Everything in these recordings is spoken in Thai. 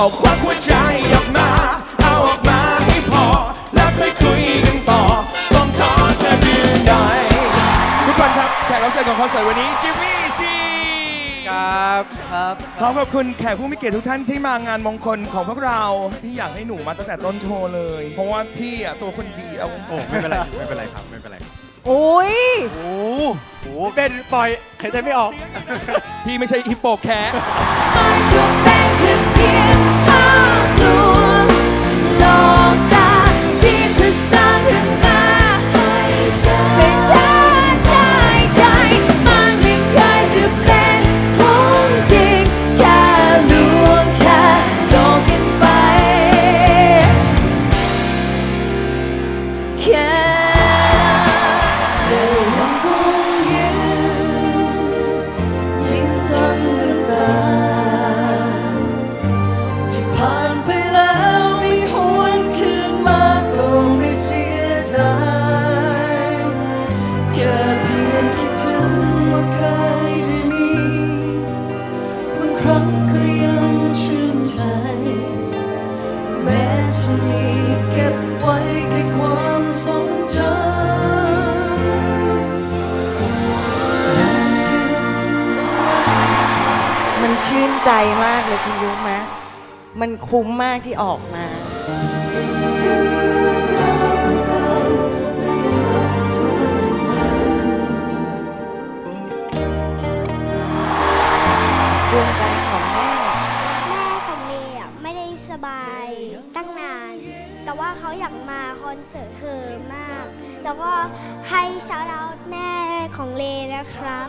เอาควักหัวใจออกมา เอาออกมาให้พอ แล้วค่อยคุยกันต่อ ต้องขอเธอดูหน่อยทุกคนครับแขกรับเชิญของคอนเสิร์ตวันนี้จิมมี่ซีครับครับขอขอบคุณแขกผู้มีเกียรติทุกท่านที่มางานมงคลของพวกเราพี่อยากให้หนูมาตั้งแต่ต้นโชว์เลย เพราะว่าพี่อะตัวคนเดียวโอ้ไม่เป็นไรไม่เป็นไรครับไม่เป็นไรโอ้ยโอ้โหเป็นปล่อยหายใจไม่ออก พี่ไม่ใช่ฮิปโปแคะ มั ชื่นใจมากเลยคุณยุ้มะมันคุ้มมากที่ออกมา ดวงใจของแม่ แม่ของเมย์อะไม่ได้สบายตั้งนาน แต่ว่าเขาอยากมาคอนเสิร์ตเธอมาก แล้วก็ให้ชาวเราแม่ของเลนะครับ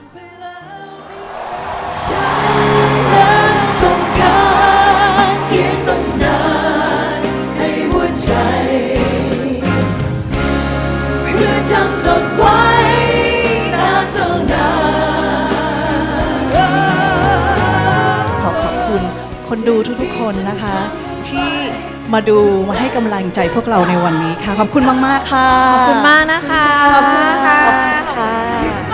คนดูทุกๆคนนะคะ ที่มาดูมาให้กำลังใจพวกเราในวันนี้ค่ะ ขอบคุณมาก ๆ ค่ะ ขอบคุณมากนะคะ ขอบคุณค่ะ